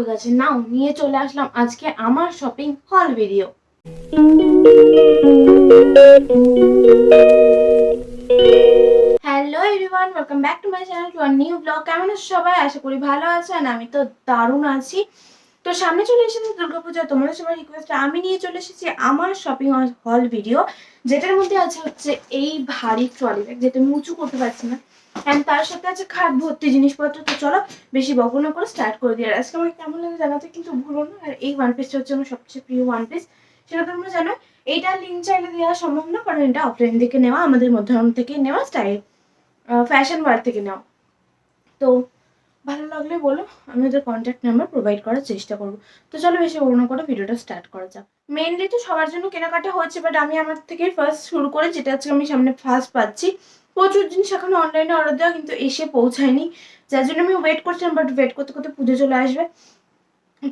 হয়ে গেছে। নাও, নিয়ে চলে আসলাম আজকে আমার শপিং হল video hello everyone welcome back to my channel to our new blog কেমন আছো সবাই? আশা করি ভালো আছো আর আমি তো দারুণ আছি। তো সামনে চলে এসেছে দুর্গাপূজা তোমাদের সবার রিকোয়েস্ট আমি নিয়ে চলে এসেছি আমার শপিং হল ভিডিও যেটার মধ্যে আছে হচ্ছে এই ভারী ট্রলি ব্যাগ যেটা উঁচু করতে পারছি না। অ্যান্ড তার সাথে আছে খাট ভর্তি জিনিসপত্র। তো চলো বেশি বকো না করে স্টার্ট করে দিই। আর আজকে আমাকে কেমন লাগে জানাতে কিন্তু ভুলো না। আর এই ওয়ান পিসটা হচ্ছে আমার সবচেয়ে প্রিয় ওয়ান পিস সেটা তোমরা জানো এইটার লিঙ্ক চাইলে দেওয়া সম্ভব না, কারণ এটা অফলাইন থেকে নেওয়া, আমাদের মধ্যম থেকে নেওয়া স্টাইল ফ্যাশন ওয়ার্ল্ড থেকে নেওয়া। তো ভালো লাগলে বলো, আমি ওদের কন্ট্যাক্ট নাম্বার প্রোভাইড করার চেষ্টা করব। তো চলো বেশি বড় করে ভিডিওটা স্টার্ট করা যাক। মেনলি তো সবার জন্য কেনাকাটা হচ্ছে বাট আমি আমার থেকে ফার্স্ট শুরু করে, যেটা আজকে আমি সামনে ফার্স্ট পাচ্ছি প্রচুর জিনিস এখন অনলাইনে অর্ডার দেওয়া কিন্তু এসে পৌঁছায়নি। যার জন্য আমি ওয়েট করছিলাম বাট ওয়েট করতে করতে পুজো চলে আসবে।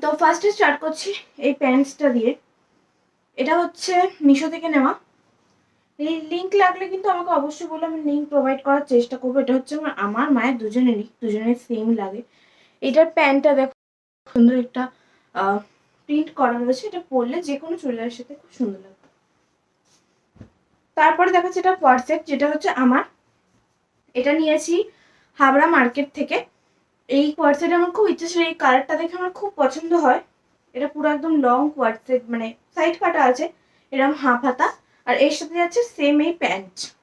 তো ফার্স্টে স্টার্ট করছি এই প্যান্টসটা দিয়ে। এটা হচ্ছে মিশো থেকে নেওয়া। এই লিঙ্ক লাগলে কিন্তু আমাকে অবশ্যই বলে, আমি লিঙ্ক প্রোভাইড করার চেষ্টা করব। এটা হচ্ছে আমার আমার মায়ের দুজনেরই দুজনের সেম লাগে। এটার প্যান্টটা দেখো, সুন্দর একটা প্রিন্ট করা রয়েছে। এটা পরলে যে কোনো চুড়িদারের সাথে খুব সুন্দর লাগবে। তারপরে দেখাচ্ছে এটা হোয়াটসঅ্যাপ যেটা হচ্ছে আমার এটা নিয়েছি হাবড়া মার্কেট থেকে। এই কোয়ার্সেট আমার খুব ইচ্ছে ছিল, এই কালারটা দেখে আমার খুব পছন্দ হয়। এটা পুরো একদম লং কোয়ার্সেট মানে সাইড কাটা আছে এরকম হাফ হাতা। আর এর সাথে যাচ্ছে সেম এই প্যান্ট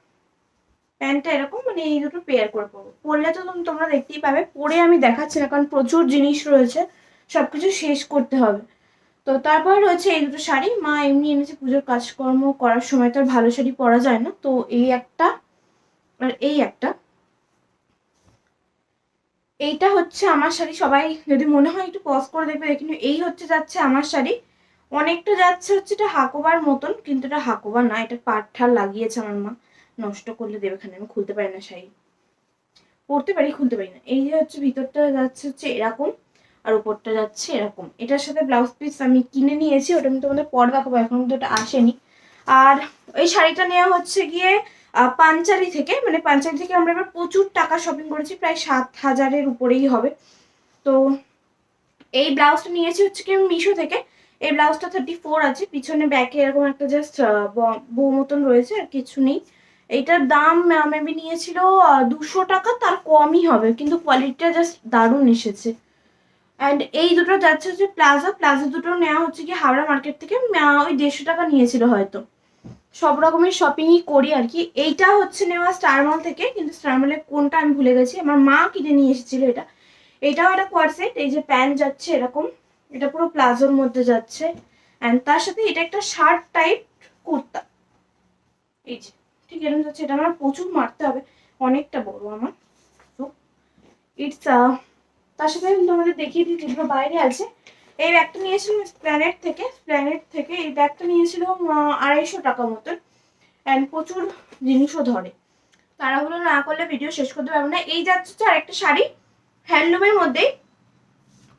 প্যান্টটা এরকম মানে এই দুটো পেয়ার করে পরবো। পরলে তো তোম- তোমরা দেখতেই পাবে, পরে আমি দেখাচ্ছি না, কারণ প্রচুর জিনিস রয়েছে সব কিছু শেষ করতে হবে। তো তারপর রয়েছে এই দুটো শাড়ি। মা এমনি এনেছে পুজোর কাজকর্ম করার সময় তো আর ভালো শাড়ি পরা যায় না। তো এই একটা, আর এই একটা। এইটা হচ্ছে আমার শাড়ি। সবাই যদি মনে হয় একটু পজ করে দেখবে, কিন্তু এই হচ্ছে যাচ্ছে আমার শাড়ি। অনেকটা যাচ্ছে হচ্ছে এটা হাকোবার মতন, কিন্তু এটা হাকোবা না, এটা পাঠার লাগিয়েছে আমার মা। নষ্ট করলে দেবে এখানে, আমি খুলতে পারি না শাড়ি। পরতে পারি, খুলতে পারি না। এই যে হচ্ছে ভিতরটা যাচ্ছে হচ্ছে এরকম, আর উপরটা যাচ্ছে এরকম। এটার সাথে ব্লাউজ পিস আমি কিনে নিয়েছি, ওটা আমি তোমাদের পর দেখাবো এখন কিন্তু ওটা আসেনি। আর ওই শাড়িটা নেওয়া হচ্ছে গিয়ে পাঞ্চালি থেকে মানে পাঞ্চালি থেকে আমরা এবার প্রচুর টাকা শপিং করেছি, প্রায় সাত হাজারের উপরেই হবে। তো এই ব্লাউজটা নিয়েছি হচ্ছে কি মিশো থেকে। এই ব্লাউজটা থার্টি ফোর আছে, পিছনে ব্যাকে এরকম একটা জাস্ট বউ মতন রয়েছে আর কিছু নেই। এইটার দাম মেবি নিয়েছিল দুশো টাকা, তার কমই হবে, কিন্তু কোয়ালিটিটা জাস্ট দারুণ এসেছে। অ্যান্ড এই দুটো যাচ্ছে হচ্ছে প্লাজা প্লাজা দুটো নেওয়া হচ্ছে কি হাওড়া মার্কেট থেকে ওই দেড়শো টাকা নিয়েছিল হয়তো। সব রকমের শপিংই করি আর কি। এইটা হচ্ছে নেওয়া স্টার মল থেকে, কিন্তু স্টার মলে কোনটা আমি ভুলে গেছি। আমার মা কিনে নিয়ে এসেছিল এটা। এটাও একটা কোয়ারসেট এই যে প্যান্ট যাচ্ছে এরকম, এটা পুরো প্লাজোর মধ্যে যাচ্ছে। অ্যান্ড তার সাথে এটা একটা শার্ট টাইপ কুর্তা। এই যে, ঠিক এরকম যাচ্ছে। এটা আমার প্রচুর মারতে হবে। অনেকটা বড় আমার। তো ইটস তার সাথে আমি তোমাদের দেখিয়ে দিই, যেগুলো বাইরে আছে। এই ব্যাগটা নিয়েছিলাম প্ল্যানেট থেকে প্ল্যানেট থেকে এই ব্যাগটা নিয়েছিলাম আড়াইশো টাকা মতন। অ্যান্ড প্রচুর জিনিসও ধরে। তাড়াহুড়ো না করলে ভিডিও শেষ করতে পারব না। এই যাচ্ছে হচ্ছে আরেকটা শাড়ি। হ্যান্ডলুমের মধ্যেই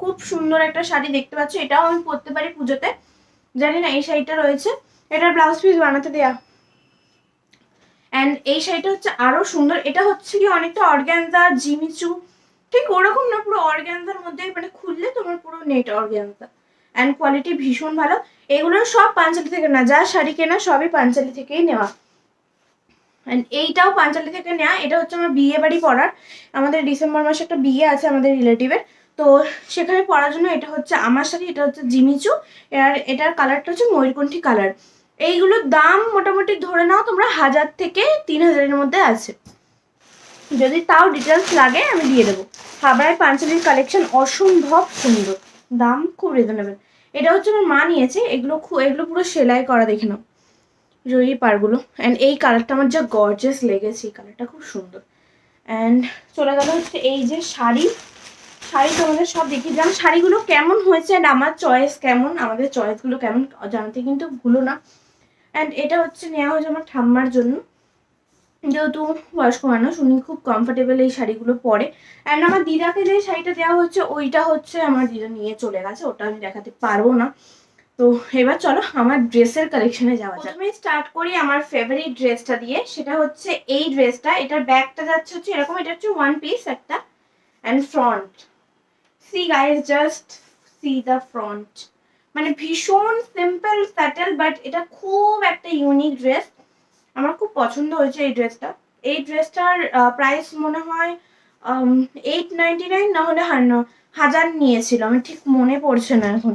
খুব সুন্দর একটা শাড়ি দেখতে পাচ্ছ। এটাও আমি পরতে পারি পুজোতে। জানি না, এই শাড়িটা রয়েছে। এটার ব্লাউজ পিস বানাতে দেয়া। অ্যান্ড এই শাড়িটা হচ্ছে আরও সুন্দর। এটা হচ্ছে কি অনেকটা অর্গ্যানজা জিমিচু ঠিক ওরকম না, পুরো অর্গ্যানজার মধ্যে মানে খুললে তোমার পুরো নেট অর্গ্যানজা অ্যান্ড কোয়ালিটি ভীষণ ভালো। এগুলো সব পাঞ্চালি থেকে না যা শাড়ি কেনা সবই পাঞ্চালি থেকেই নেওয়া। অ্যান্ড এইটাও পাঞ্চালি থেকে নেওয়া, এটা হচ্ছে আমার বিয়ে বাড়ি পড়ার আমাদের ডিসেম্বর মাসে একটা বিয়ে আছে আমাদের রিলেটিভের। তো সেখানে পড়ার জন্য এটা হচ্ছে আমার শাড়ি, এটা হচ্ছে জিমিচু। আর এটার কালারটা হচ্ছে ময়ূরকণ্ঠী কালার। এইগুলোর দাম মোটামুটি ধরে নাও তোমরা হাজার থেকে তিন হাজারের মধ্যে আছে। যদি তাও ডিটেলস লাগে, আমি দিয়ে দেবো। হাবড়ায় পাঞ্চালির কালেকশন অসম্ভব সুন্দর। দাম খুব রিজনেবল এটা হচ্ছে আমার মা নিয়েছে, এগুলো এগুলো পুরো সেলাই করা দেখে নাও। জয়ী পারগুলো। অ্যান্ড এই কালারটা আমার যা গর্জেস লেগেছে, এই কালারটা খুব সুন্দর। অ্যান্ড চলে গেল হচ্ছে এই যে শাড়ি। শাড়ি তোমাদের সব দেখিয়ে দিলাম। শাড়িগুলো কেমন হয়েছে অ্যান্ড আমার চয়েস কেমন? আমাদের চয়েসগুলো কেমন? জানাতে কিন্তু ভুলো না। অ্যান্ড এটা হচ্ছে নেওয়া হয়েছে আমার ঠাম্মার জন্য। যেহেতু বয়স্ক মানুষ, উনি খুব কমফোর্টেবল এই শাড়িগুলো পরে। অ্যান্ড আমার দিদাকে যে শাড়িটা দেওয়া হচ্ছে, ওইটা হচ্ছে আমার দিদা নিয়ে চলে গেছে। ওটা আমি দেখাতে পারব না। তো এবার চলো, আমার ড্রেসের কালেকশনে যাওয়া যাক। প্রথমে স্টার্ট করি আমার ফেভারিট ড্রেসটা দিয়ে। সেটা হচ্ছে এই ড্রেসটা এটার ব্যাগটা যাচ্ছে হচ্ছে এরকম, এটা হচ্ছে ওয়ান পিস একটা। And front see guys just see the front মানে ভীষণ সিম্পল স্যাটেল বাট এটা খুব একটা ইউনিক ড্রেস আমার খুব পছন্দ হয়েছে এই ড্রেসটা। এই ড্রেসটার প্রাইস মনে হয় এইট নাইনটি নাইন না হলে হাজার নিয়েছিল। আমি ঠিক মনে পড়ছে না এখন।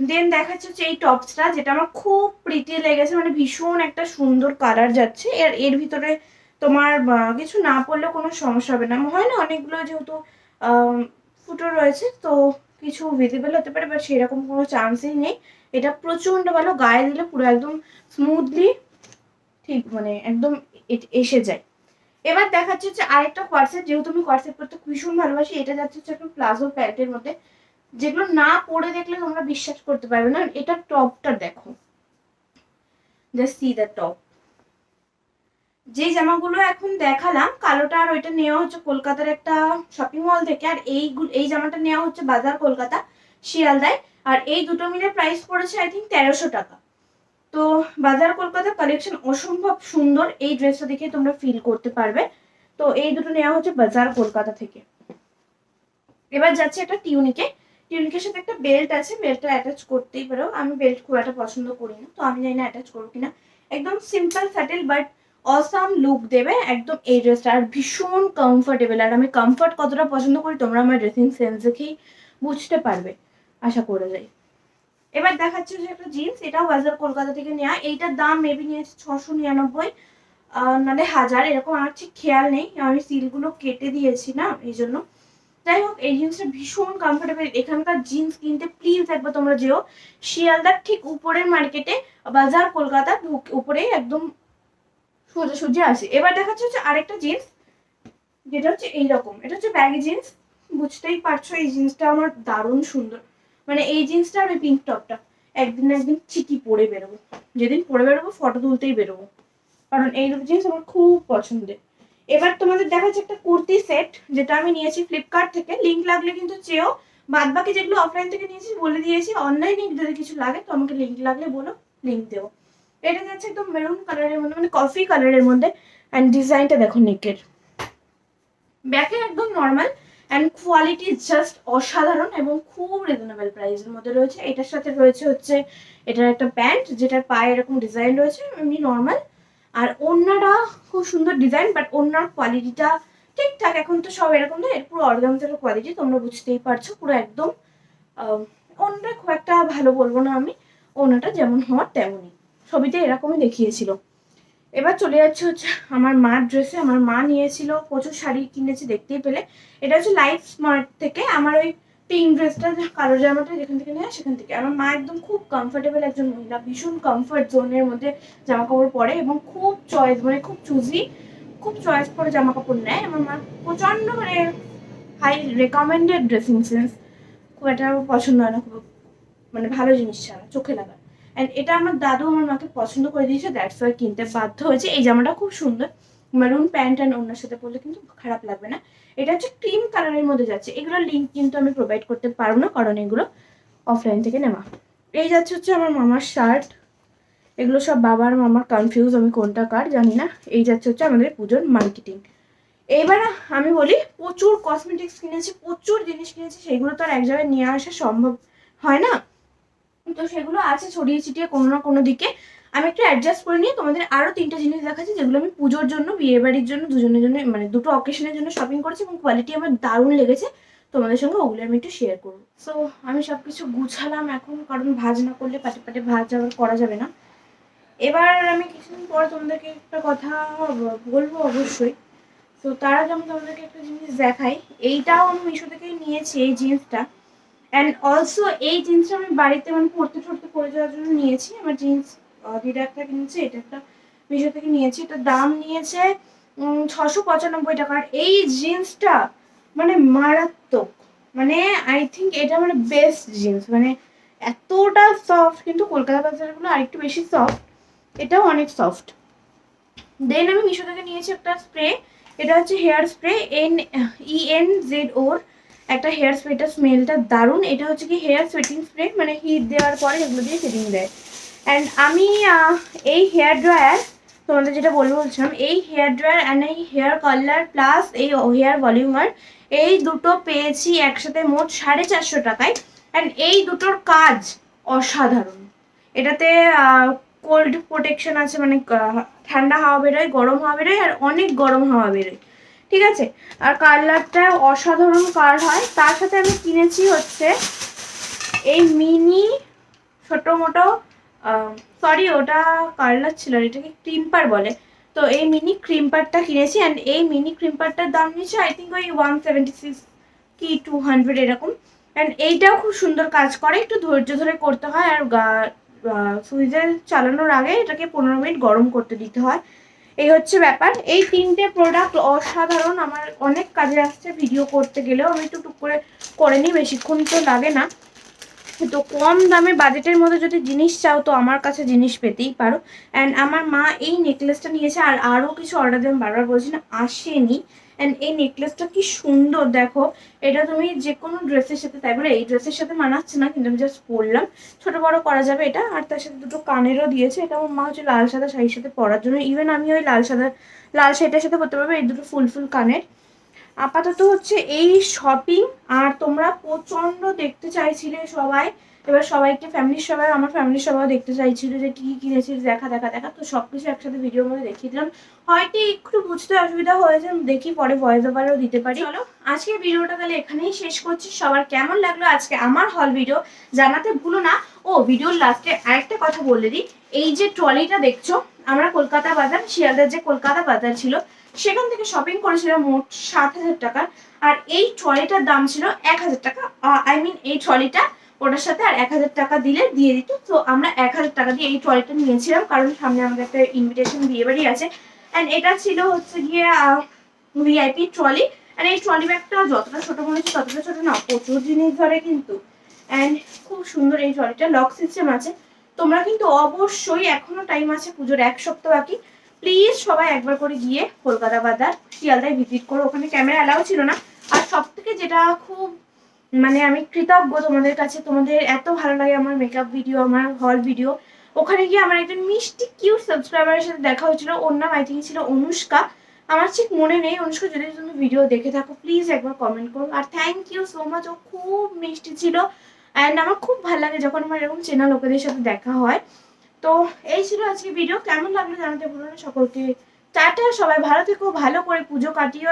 দেন দেখাচ্ছে হচ্ছে এই টপসটা, যেটা আমার খুব প্রিটি লেগেছে। মানে ভীষণ একটা সুন্দর কালার যাচ্ছে। এর এর ভিতরে তোমার কিছু না পড়লে কোনো সমস্যা হবে না। হয় না, অনেকগুলো যেহেতু ফুটো রয়েছে, তো কিছু ভিজিবল হতে পারে বাট সেরকম কোনো চান্সই নেই। এটা প্রচণ্ড ভালো, গায়ে দিলে পুরো একদম স্মুথলি ঠিক মানে একদম এসে যায়। এবার দেখাচ্ছে হচ্ছে আরেকটা কোয়ারসেট যেহেতু আমি কোয়ারসেট পরতে ভীষণ ভালোবাসি, এটা যাচ্ছে হচ্ছে একটা প্লাজো প্যান্টের মধ্যে, যেগুলো না পরে দেখলে তোমরা বিশ্বাস করতে পারবে না এটা টপটা দেখো। জাস্ট সি দ্য টপ যে জামাগুলো এখন দেখালাম, কালোটা আর ওইটা নেওয়া হচ্ছে কলকাতার একটা শপিং মল থেকে, আর এই এই জামাটা নেওয়া হচ্ছে বাজার কলকাতা, শিয়ালদায়, আর এই দুটো মিলে প্রাইস পড়েছে আই থিঙ্ক তেরোশো টাকা। তো বাজার কলকাতা কালেকশন অসম্ভব সুন্দর এই ড্রেসটা দেখে তোমরা ফিল করতে পারবে। তো এই দুটো নেওয়া হচ্ছে বাজার কলকাতা থেকে। এবার যাচ্ছে একটা টিউনিকে টিউনিকের সাথে একটা বেল্ট আছে বেল্টটা অ্যাটাচ করতেই পারো। আমি বেল্ট খুব একটা পছন্দ করি না, তো আমি জানি না অ্যাটাচ করব কিনা। একদম simple subtle but awesome look দেবে একদম এই ড্রেসটা আর ভীষণ কমফোর্টেবল আর আমি কমফোর্ট কতটা পছন্দ করি তোমরা আমার ড্রেসিং সেন্স দেখেই বুঝতে পারবে। আশা করে যাই এবার দেখাচ্ছে যে একটা জিন্স এটাও বাজার কলকাতা থেকে নেওয়া এইটার দাম মেবি নিয়েছে ছশো নিরানব্বই নাহলে হাজার, এরকম আমার ঠিক খেয়াল নেই। আমি সিলগুলো কেটে দিয়েছি না, এই জন্য। যাই হোক, এই জিন্সটা ভীষণ কমফোর্টেবল এখানকার জিন্স কিনতে প্লিজ একবার তোমরা যেও। শিয়ালদার ঠিক উপরের মার্কেটে বাজার কলকাতা উপরে একদম সোজাসুজি আসে এবার দেখাচ্ছে হচ্ছে আরেকটা জিন্স যেটা হচ্ছে এইরকম। এটা হচ্ছে ব্যাগি জিন্স বুঝতেই পারছ, এই জিন্সটা আমার দারুণ সুন্দর। মানে এই জিন্সটা আর ওই পিঙ্ক টপটা একদিন একদিন ঠিকই পরে বেরোবো। যেদিন পরে বেরোবো ফটো তুলতেই বেরোবো। কারণ এই দুটো জিনিস আমার খুব পছন্দের। এবার তোমাদের দেখাচ্ছে একটা কুর্তি সেট যেটা আমি নিয়েছি ফ্লিপকার্ট থেকে। লিঙ্ক লাগলে কিন্তু চেয়েও। বাদ বাকি যেগুলো অফলাইন থেকে নিয়েছি, বলে দিয়েছি। অনলাইনে যদি কিছু লাগে, তো আমাকে লিঙ্ক লাগলে বলো লিঙ্ক দেবো। এটা যাচ্ছে একদম মেরুন কালারের মধ্যে মানে কফি কালারের মধ্যে। অ্যান্ড ডিজাইনটা দেখো নেকের ব্যাকে একদম নর্মাল অ্যান্ড কোয়ালিটি জাস্ট অসাধারণ এবং খুব রিজনেবল প্রাইসের মধ্যে রয়েছে। এটার সাথে রয়েছে হচ্ছে, এটার একটা প্যান্ট যেটার পায়ে এরকম ডিজাইন রয়েছে, এমনি নর্মাল আর অন্যটা খুব সুন্দর ডিজাইন বাট অন্যার কোয়ালিটিটা ঠিকঠাক। এখন তো সব এরকম না, এর পুরো অর্গানজার কোয়ালিটি তোমরা বুঝতেই পারছ, পুরো একদম অন্যটা খুব একটা ভালো বলব না আমি অন্যটা যেমন হওয়ার তেমনই। ছবিতে এরকমই দেখিয়েছিল। এবার চলে যাচ্ছে হচ্ছে আমার মার ড্রেসে আমার মা নিয়েছিল প্রচুর শাড়ি কিনেছে দেখতেই পেলে। এটা হচ্ছে লাইফ স্মার্ট থেকে আমার ওই পিঙ্ক ড্রেসটা কালো জামাটা যেখান থেকে নেয় সেখান থেকে। আমার মা একদম খুব কমফোর্টেবল একজন মহিলা, ভীষণ কমফোর্ট জোনের মধ্যে জামা কাপড় পরে এবং খুব চয়েস মানে খুব চুজি খুব চয়েস করে জামা কাপড় নেয়। আমার মা প্রচণ্ড মানে হাই রেকমেন্ডেড ড্রেসিং সেন্স খুব একটা পছন্দ হয় না, খুব মানে ভালো জিনিস ছাড়া, চোখে লাগা। অ্যান্ড এটা আমার দাদু আমার মাকে পছন্দ করে দিয়েছে দ্যাটস ওয়াই কিনতে বাধ্য হয়েছে। এই জামাটা খুব সুন্দর। মেরুন প্যান্ট অ্যান্ড ওনার সাথে পরলে কিন্তু খারাপ লাগবে না। এটা হচ্ছে ক্রিম কালারের মধ্যে যাচ্ছে। এগুলোর লিঙ্ক কিন্তু আমি প্রোভাইড করতে পারব না, কারণ এগুলো অফলাইন থেকে নেওয়া। এই যাচ্ছে হচ্ছে আমার মামার শার্ট এগুলো সব বাবার মামার কনফিউজ আমি কোনটা কার জানি না। এই যাচ্ছে হচ্ছে আমাদের পুজোর মার্কেটিং এইবার আমি বলি, প্রচুর কসমেটিক্স কিনেছি, প্রচুর জিনিস কিনেছি, সেগুলো তো আর এক জায়গায় নিয়ে আসা সম্ভব হয় না। তো সেগুলো আছে ছড়িয়ে ছিটিয়ে কোনো না কোনো দিকে। আমি একটু অ্যাডজাস্ট করে নিয়ে তোমাদের আরও তিনটে জিনিস দেখাচ্ছি, যেগুলো আমি পুজোর জন্য, বিয়ে বাড়ির জন্য, দুজনের জন্য মানে দুটো অকেশনের জন্য শপিং করেছি এবং কোয়ালিটি আমার দারুণ লেগেছে। তোমাদের সঙ্গে ওগুলো আমি একটু শেয়ার করব। সো আমি সব কিছু গুছালাম এখন, কারণ ভাজ না করলে পাটে পাটে ভাজ আবার করা যাবে না। এবার আমি কিছুদিন পর তোমাদেরকে একটা কথা বলব অবশ্যই। তো তার আগে আমি তোমাদেরকে একটা জিনিস দেখাই। এইটাও আমি মিশো থেকেই নিয়েছি, এই জিন্সটা অ্যান্ড অলসো এই জিন্সটা আমি বাড়িতে মানে পড়তে টরতে পরে যাওয়ার জন্য নিয়েছি। আমার জিন্স দিদা একটা কিনেছে এটা একটা মিশো থেকে নিয়েছি। এটার দাম নিয়েছে ছশো পঁচানব্বই টাকা। আর এই জিন্সটা মানে মারাত্মক। মানে আই থিঙ্ক এটা মানে বেস্ট জিন্স মানে এতটা সফট কিন্তু কলকাতা বাজারগুলো আরেকটু বেশি সফট এটাও অনেক সফট দেন আমি মিশো থেকে নিয়েছি একটা স্প্রে এটা হচ্ছে hair spray N E N Z ওর একটা হেয়ার স্প্রেটার স্মেলটা দারুণ। এটা হচ্ছে কি হেয়ার সুইটিং স্প্রে মানে হিট দেওয়ার পরে এগুলো দিয়ে সেটিং দেয়। অ্যান্ড আমি এই হেয়ার ড্রায়ার তোমাদের যেটা বলব বলছিলাম, এই হেয়ার ড্রায়ার অ্যান্ড এই হেয়ার কালার প্লাস এই হেয়ার ভলিউমার এই দুটো পেয়েছি একসাথে মোট সাড়ে চারশো টাকায়। অ্যান্ড এই দুটোর কাজ অসাধারণ। এটাতে কোল্ড প্রোটেকশন আছে মানে ঠান্ডা হাওয়া বেরোয়, গরম হাওয়া বেরোয়, আর অনেক গরম হাওয়া বেরোয়। ঠিক আছে? আর কালারটা অসাধারণ কালার হয়। তার সাথে আমি কিনেছি হচ্ছে এই মিনি ছোট মোটো সরি ওটা কার্লার ছিল এটাকে ক্রিম্পার বলে। তো এই মিনি ক্রিম্পারটা কিনেছি অ্যান্ড এই মিনি ক্রিম্পারটার দাম নিয়েছে আই থিঙ্ক ওই ওয়ান সেভেন্টি সিক্স কি টু হান্ড্রেড এরকম। অ্যান্ড এইটাও খুব সুন্দর কাজ করে, একটু ধৈর্য ধরে করতে হয়। আর সুইচে চালানোর আগে এটাকে পনেরো মিনিট গরম করতে দিতে হয়। এই হচ্ছে ব্যাপার। এই তিনটে প্রোডাক্ট অসাধারণ। আমার অনেক কাজে আসছে ভিডিও করতে গেলেও। আমি একটু টুক করে করে নিই, বেশিক্ষণ তো লাগে না। তো কম দামে বাজেটের মধ্যে যদি জিনিস চাও, তো আমার কাছে জিনিস পেতেই পারো। অ্যান্ড আমার মা এই নেকলেসটা নিয়েছে, আর আরও কিছু অর্ডার দেবেন বারবার বলছি না, আসেনি। অ্যান্ড এই নেকলেসটা কি সুন্দর, দেখো। এটা তুমি যে কোনো ড্রেসের সাথে তাই বলে এই ড্রেসের সাথে মানাচ্ছে না, কিন্তু আমি জাস্ট পরলাম ছোট বড় করা যাবে এটা, আর তার সাথে দুটো কানেরও দিয়েছে। এটা আমার মা হচ্ছে লাল সাদা শাড়ির সাথে পরার জন্য। ইভেন আমি ওই লাল সাদা, লাল শাড়িটার সাথে পরতে পারব, এই দুটো ফুল ফুল কানের। আপাতত হচ্ছে এই শপিং আর তোমরা প্রচণ্ড দেখতে চাইছিলে সবাই এবার সবাইকে ফ্যামিলির সবাই আমার ফ্যামিলির সবাই দেখতে চাইছিল যে কি কিনেছিস দেখা দেখা দেখা। তো সব কিছু একসাথে ভিডিওর মধ্যে দেখিয়ে দিলাম। হয়তো একটু বুঝতে অসুবিধা হয়েছে দেখি পরে ভয়েস ওভারও দিতে পারি। চলো। আজকের ভিডিওটা তাহলে এখানেই শেষ করছি। সবার কেমন লাগল আজকে আমার হল ভিডিও জানাতে ভুলো না। ও ভিডিওর লাস্টে আরেকটা কথা বলে দিই। এই যে ট্রলিটা দেখছ আমরা কলকাতা বাজার শিয়ালদার যে কলকাতা বাজার ছিল সেখান থেকে শপিং করেছিলাম মোট সাত হাজার টাকার আর এই ট্রলিটার দাম ছিল এক হাজার টাকা। আই মিন এই ট্রলিটা ওটার সাথে আর এক হাজার টাকা দিলে দিয়ে দিত। তো আমরা এক হাজার টাকা দিয়ে এই ট্রলিটা নিয়েছিলাম, কারণ সামনে আমাদের একটা ইনভিটেশন বিয়ে বাড়ি আছে। অ্যান্ড এটা ছিল হচ্ছে গিয়ে ভিআইপি ট্রলি অ্যান্ড এই ট্রলি ব্যাগটা যতটা ছোট মনে হচ্ছে ততটা ছোট না, প্রচুর জিনিস ধরে কিন্তু। অ্যান্ড খুব সুন্দর এই ট্রলিটা লক সিস্টেম আছে। তোমরা কিন্তু অবশ্যই এখনও টাইম আছে পুজোর এক সপ্তাহ বাকি। প্লিজ সবাই একবার করে গিয়ে কলকাতা বাজার, শিয়ালদায় ভিজিট করো। ওখানে ক্যামেরা অ্যালাউ ছিল না। আর সব থেকে যেটা খুব মানে আমি কৃতজ্ঞ তোমাদের কাছে। তোমাদের এত ভালো লাগে আমার মেকআপ ভিডিও আমার হল ভিডিও ওখানে গিয়ে আমার একজন মিষ্টি কিউট সাবস্ক্রাইবারের সাথে দেখা হয়েছিল। ওর নাম আই থিঙ্ক ছিল অনুষ্কা। আমার ঠিক মনে নেই। অনুষ্কা, যদি তুমি ভিডিও দেখে থাকো প্লিজ একবার কমেন্ট করো। আর থ্যাংক ইউ সো মাচ ও খুব মিষ্টি ছিল। অ্যান্ড আমার খুব ভালো লাগে যখন আমার এরকম চেনা লোকেদের সাথে দেখা হয়। তো এই ছিল আজকে ভিডিও কেমন লাগল জানাতে ভুলো না। সকলকে টাটা, সবাই ভালো থেকো, ভালো করে পুজো কাটিও।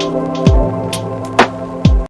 Música